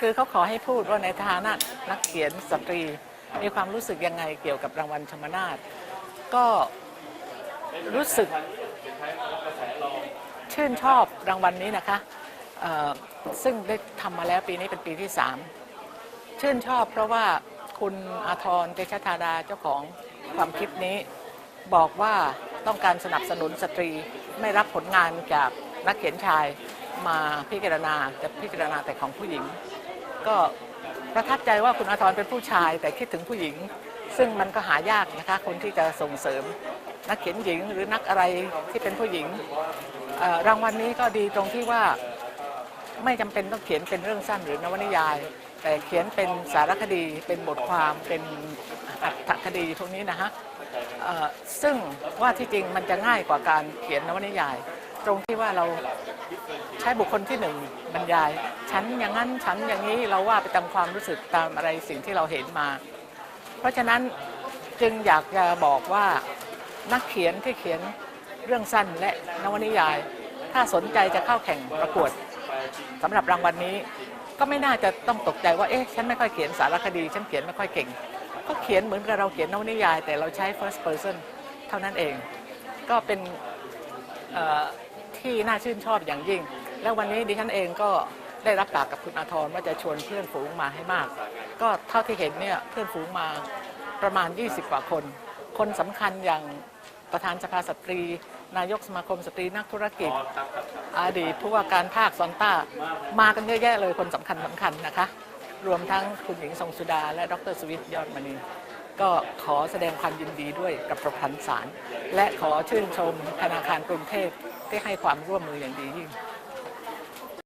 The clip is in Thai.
คือเขาขอให้พูดว่าในฐานะนักเขียนสตรี มีความรู้สึกยังไงเกี่ยวกับรางวัลธรรมนาถก็รู้สึกชื่นชอบรางวัลนี้นะคะซึ่งได้ทำมาแล้วปีนี้เป็นปีที่ 3 ชื่นชอบเพราะว่าคุณอาทรเตชะธาดาเจ้าของความคิดนี้ บอกว่าต้องการสนับสนุนสตรีไม่รับผลงานจากนักเขียนชายมาพิจารณาจะพิจารณาแต่ของผู้หญิง ก็ประทับใจว่าคุณอาทรเป็นผู้ชาย แต่คิดถึงผู้หญิง ซึ่งมันก็หายากนะคะ คนที่จะส่งเสริมนักเขียนหญิงหรือนักอะไรที่เป็นผู้หญิงรางวัลนี้ก็ดีตรงที่ว่าไม่จำเป็นต้องเขียนเป็นเรื่องสั้นหรือนวนิยาย แต่เขียนเป็นสารคดีเป็นบทความเป็นอัตถคดีพวกนี้นะฮะซึ่งว่าที่จริงมันจะง่ายกว่าการเขียนนวนิยาย ตรงที่ว่าเราใช้บุคคลที่หนึ่งบรรยาย ฉันอย่างนั้นฉันอย่างนี้เราว่าไปตามความรู้สึกตามอะไรสิ่งที่เราเห็นมา เพราะฉะนั้นจึงอยากจะบอกว่านักเขียนที่เขียนเรื่องสั้นและนวนิยาย ถ้าสนใจจะเข้าแข่งประกวดสำหรับรางวัลนนี้ ก็ไม่น่าจะต้องตกใจว่าเอ๊ะฉันไม่ค่อยเขียนสารคดีฉันเขียนไม่ค่อยเก่ง ก็เขียนเหมือนกับเราเขียนนวนิยาย แต่เราใช้ first person เท่านั้นเอง ก็เป็น ที่น่าชื่นชอบอย่างยิ่ง แล้ววันนี้ดิฉันเองก็ได้รับปากกับคุณอาทรว่าจะชวนเพื่อนฝูงมาให้มาก ก็เท่าที่เห็นเนี่ยเพื่อนฝูงมาประมาณ 20 กว่าคน คนสำคัญอย่างประธานสภาสตรี นายกสมาคมสตรีนักธุรกิจอดีตผู้ว่าการภาคซอนต้ามากันเยอะแยะเลยคนสำคัญสำคัญนะคะ รวมทั้งคุณหญิงทรงสุดา และดรสวิทย์ยอดมณีก็ขอแสดงความยินดีด้วยกับประพันธ์สารและขอชื่นชมธนาคารกรุงเทพ ที่ให้ความร่วมมืออย่างดียิ่ง